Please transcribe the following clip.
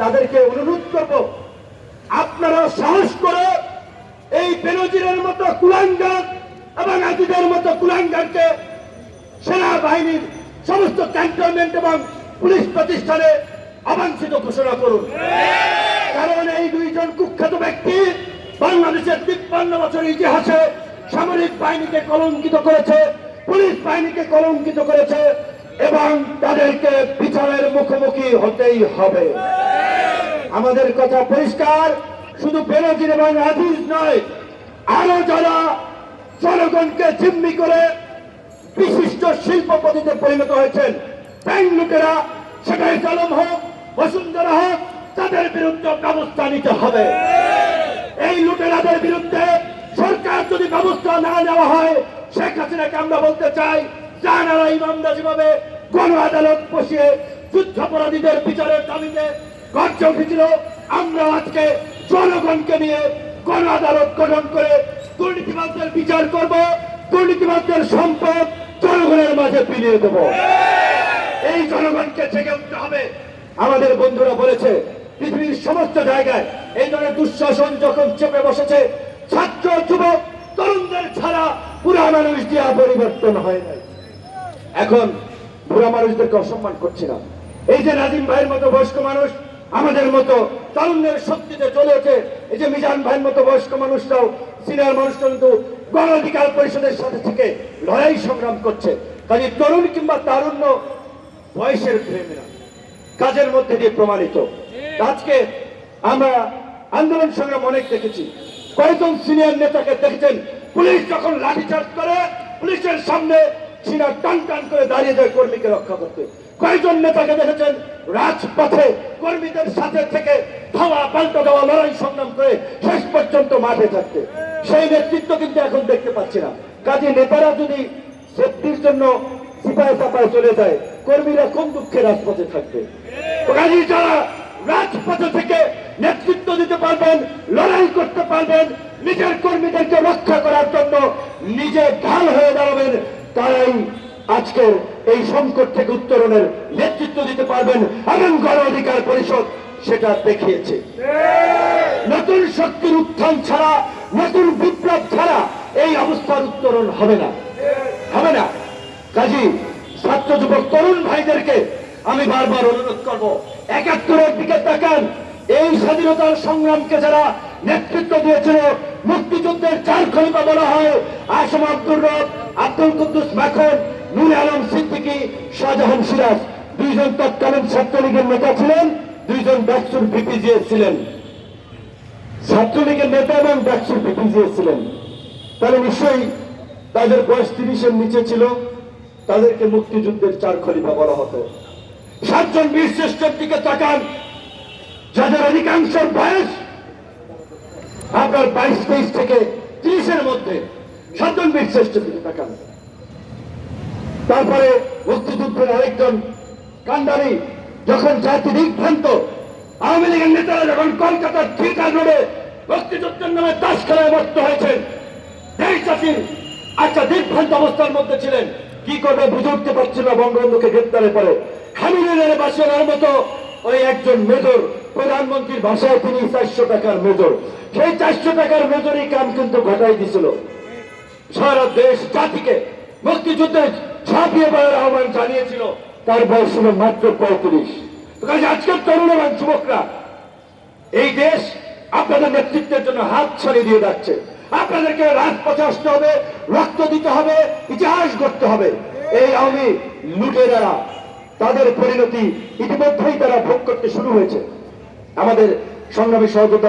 তাদেরকে অনুরোধ করব আপনারা সাহস করে এই বেনজিরের মতো কুলাঙ্গার এবং আজিদের মতো কুলাঙ্গারকে সেনাবাহিনীর সমস্ত ক্যান্টনমেন্ট এবং পুলিশ প্রতিষ্ঠানে অবাঞ্ছিত ঘোষণা করুন। কারণ এই দুইজন কুখ্যাত ব্যক্তি বাংলাদেশের তিপ্পান্ন বছর ইতিহাসে সামরিক বাহিনীকে কলঙ্কিত করেছে, পুলিশ বাহিনীকে কলঙ্কিত করেছে এবং তাদেরকে বিচারের মুখোমুখি হতেই হবে। আমাদের কথা পরিষ্কার, শুধু বেনজির এবং আজিজ নয়, আরও যারা জনগণকে জিম্মি করে বিশিষ্ট শিল্পপতিতে পরিণত হয়েছেন, ব্যাংক লোকেরা সেটাই কলম হোক, বসুন্ধরা হোক, তাদের বিরুদ্ধে ব্যবস্থা নিতে হবে। এই লুটেরাদের বিরুদ্ধে সরকার যদি ব্যবস্থা না নেওয়া হয়, শেখ হাসিনাকে আমরা বলতে চাই জানারা ইমামদাজি ভাবে গণ আদালত বসিয়ে যুদ্ধাপরাধীদের বিচারের দাবিতে গর্জে উঠেছিল আমরা আজকে জনগণকে নিয়ে গণ আদালত গঠন করে দুর্নীতিবাদদের বিচার করব দুর্নীতিবাদদের সম্পদ জনগণের মাঝে বিলিয়ে দেব। এই জনগণকে জেগে উঠতে হবে। আমাদের বন্ধুরা বলেছে, পৃথিবীর সমস্ত জায়গায় এই ধরনের দুঃশাসন যখন চেপে বসেছে, ছাত্র, যুবক, তরুণদের ছাড়া পুরা মানুষ দিয়া পরিবর্তন হয় নাই। এখন বুড়া মানুষদেরকে অসম্মান করছি না। এই যে নাজিম ভাইয়ের মতো বয়স্ক মানুষ আমাদের মতো তরুণদের শক্তিতে চলেছে। এই যে মিজান ভাইয়ের মতো বয়স্ক মানুষরাও সিনিয়র মানুষরা কিন্তু গণ অধিকার পরিষদের সাথে থেকে লড়াই সংগ্রাম করছে। কাজে তরুণ কিংবা তারুণ্য বয়সের প্রেমে কাজের মধ্যে দিয়ে প্রমাণিত। আজকে আমরা আন্দোলন সংগ্রাম অনেক দেখেছি। কয়েকজন সিনিয়র নেতাকে দেখেছেন, পুলিশ যখন লাঠিচার্জ করে, পুলিশের সামনে সিনা টান টান করে দাঁড়িয়ে যায় কর্মীকে রক্ষা করতে। কয়েকজন নেতাকে দেখেছেন? রাজপথে কর্মীদের সাথে থেকে ধাওয়া পাল্টা দেওয়া, লড়াই সংগ্রাম করে শেষ পর্যন্ত মাঠে থাকতে। সেই নেতৃত্ব কিন্তু এখন দেখতে পাচ্ছি না। কাজে নেতারা যদি সেফটির জন্য সিপাহি চাপায় চলে যায়, কর্মীরা কোন দুঃখে রাজপথে থাকবে। কাজে যারা রাজপথে থেকে নেতৃত্ব দিতে পারবেন, লড়াই করতে পারবেন, নিজের কর্মীদেরকে রক্ষা করার জন্য নিজে ঢাল হয়ে দাঁড়াবেন, তারাই আজকের এই সংকট থেকে উত্তরণের নেতৃত্ব দিতে পারবেন এবং গণ অধিকার পরিষদ সেটা দেখিয়েছে। নতুন শক্তির উত্থান ছাড়া, নতুন বিপ্লব ছাড়া এই অবস্থার উত্তরণ হবে না। হবে না। কাজী, ছাত্র যুবক, তরুণ ভাইদেরকে আমি বারবার অনুরোধ করব, একাত্তরের দিকে তাকান। এই স্বাধীনতার সংগ্রামকে যারা নেতৃত্ব দিয়েছিল, মুক্তিযুদ্ধের চার খলিফা বলা হয়, আসম আব্দুর রব, আব্দুল কুদ্দুস মাখন নুর আলম সিদ্দিকী, শাহজাহান সিরাজ দুইজন তৎকালীন ছাত্রলীগের নেতা ছিলেন, দুইজন ডাকসুর ভিপিজিএস ছিলেন। ছাত্রলীগের নেতা এবং ডাকসুর ভিপিজিএস ছিলেন। তাহলে নিশ্চয়ই তাদের বয়স তিরিশের নিচে ছিল, তাদেরকে মুক্তিযুদ্ধের চার খলিফা বলা হতো। সাতজন বীর শ্রেষ্ঠের দিকে তাকান, যাদের অধিকাংশ বয়স আপনার বাইশ, তেইশ থেকে তিরিশের মধ্যে। সাতজন বীর শ্রেষ্ঠের দিকে তাকান। তারপরে মুক্তিযুদ্ধের আরেকজন কান্ডারি যখন জাতি দিগ্ভ্রান্ত আওয়ামী লীগের নেতারা যখন কলকাতার থিয়েটার রোডে মুক্তিযুদ্ধের নামে তাস খেলায় মস্ত হয়েছেন দেশ জাতির আচ্ছা দিগ্ভ্রান্ত অবস্থার মধ্যে ছিলেন। কি করবে বুঝে উঠতে পারছিল না বঙ্গবন্ধুকে গ্রেপ্তারের পরে। খামিলের বাসনের মতো ওই একজন মেজর, প্রধানমন্ত্রীর ভাষায় তিনি চারশো টাকার মেজর। সেই চারশো টাকার মেজরই কাম কিন্তু ঘটাই দিছিল। সারা দেশ জাতিকে মুক্তিযুদ্ধে ঝাঁপিয়ে পড়ার আহ্বান জানিয়েছিল। তার বয়স ছিল মাত্র পঁয়ত্রিশ। আজকের তরুণ এবং যুবকরা, এই দেশ আপনাদের নেতৃত্বের জন্য হাত ছাড়িয়ে দিয়ে যাচ্ছে। আপনাদেরকে রাজপথে আসতে হবে, রক্ত দিতে হবে, ইতিহাস গড়তে হবে। এই আওয়ামী লুটেরারা তাদের পরিণতি ইতিমধ্যেই তারা ভোগ করতে শুরু হয়েছে। আমাদের সংগ্রামী সহযোগিতা